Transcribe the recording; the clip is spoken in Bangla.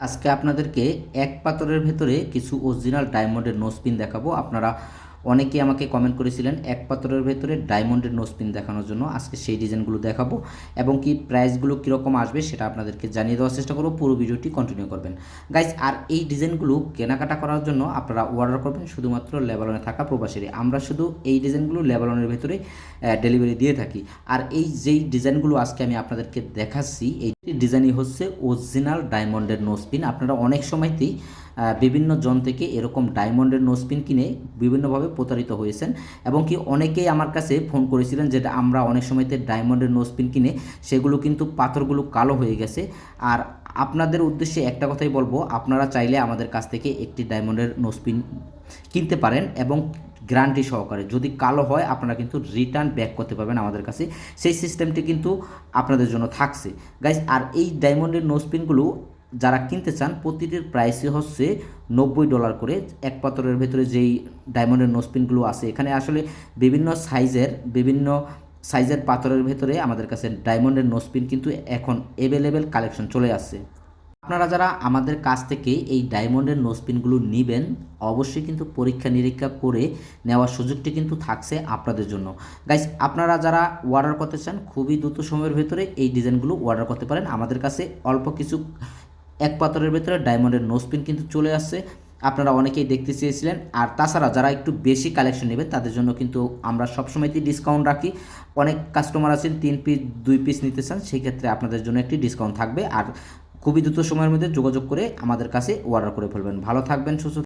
আজকে আপনাদেরকে এক পাথরের ভেতরে কিছু অরিজিনাল ডায়মন্ডের নোসপিন দেখাবো। আপনারা অনেকে আমাকে কমেন্ট করেছিলেন, এক পাথরের ভেতরে ডায়মন্ডের নোসপিন দেখানোর জন্য আজকে সেই ডিজাইনগুলো দেখাবো এবং কি প্রাইসগুলো কীরকম আসবে সেটা আপনাদেরকে জানিয়ে দেওয়ার চেষ্টা করব। পুরো ভিডিওটি কন্টিনিউ করবেন। গাইজ আর এই ডিজাইনগুলো কেনাকাটা করার জন্য আপনারা অর্ডার করবেন শুধুমাত্র লেবালনে থাকা প্রবাসীরা। আমরা শুধু এই ডিজাইনগুলো লেবালনের ভেতরে ডেলিভারি দিয়ে থাকি। আর এই যেই ডিজাইনগুলো আজকে আমি আপনাদেরকে দেখাচ্ছি, এই ডিজাইনই হচ্ছে অরিজিনাল ডায়মন্ডের নোসপিন আপনারা অনেক সময়তেই বিভিন্ন জন থেকে এরকম ডায়মন্ডের নোসপিন কিনে বিভিন্নভাবে প্রতারিত হয়েছেন। এবং কি অনেকেই আমার কাছে ফোন করেছিলেন যেটা আমরা অনেক সময়তে ডায়মন্ডের নোসপিন কিনে সেগুলো কিন্তু পাথরগুলো কালো হয়ে গেছে। আর আপনাদের উদ্দেশ্যে একটা কথাই বলব, আপনারা চাইলে আমাদের কাছ থেকে একটি ডায়মন্ডের নোসপিন কিনতে পারেন এবং গ্যারান্টি সহকারে। যদি কালো হয়, আপনারা কিন্তু রিটার্ন ব্যাক করতে পারবেন আমাদের কাছে। সেই সিস্টেমটি কিন্তু আপনাদের জন্য থাকছে। গাইজ আর এই ডায়মন্ডের নোসপিনগুলো যারা কিনতে চান, প্রতিটির প্রাইসই হচ্ছে নব্বই ডলার করে। এক পাথরের ভেতরে যেই ডায়মন্ডের নোসপিনগুলো আছে, এখানে আসলে বিভিন্ন সাইজের বিভিন্ন সাইজের পাথরের ভেতরে আমাদের কাছে ডায়মন্ডের নোসপিন কিন্তু এখন অ্যাভেলেবেল কালেকশন চলে আসছে। আপনারা যারা আমাদের কাছ থেকে এই ডায়মন্ডের নোসপিনগুলো নেবেন, অবশ্যই কিন্তু পরীক্ষা নিরীক্ষা করে নেওয়ার সুযোগটি কিন্তু থাকছে আপনাদের জন্য। গাইস আপনারা যারা অর্ডার করতে চান, খুবই দ্রুত সময়ের ভেতরে এই ডিজাইনগুলো অর্ডার করতে পারেন। আমাদের কাছে অল্প কিছু এক পাথরের ভেতরে ডায়মন্ডের নোসপিন কিন্তু চলে আসছে। আপনারা অনেকেই দেখতে চেয়েছিলেন। আর তাছাড়া যারা একটু বেশি কালেকশন নেবেন, তাদের জন্য কিন্তু আমরা সবসময়তেই ডিসকাউন্ট রাখি। অনেক কাস্টমার আছেন, তিন পিস দুই পিস নিতে চান, সেই ক্ষেত্রে আপনাদের জন্য একটি ডিসকাউন্ট থাকবে। আর খুবই দ্রুত সময়ের মধ্যে যোগাযোগ করে আমাদের কাছে অর্ডার করে ফেলবেন। ভালো থাকবেন, সুস্থ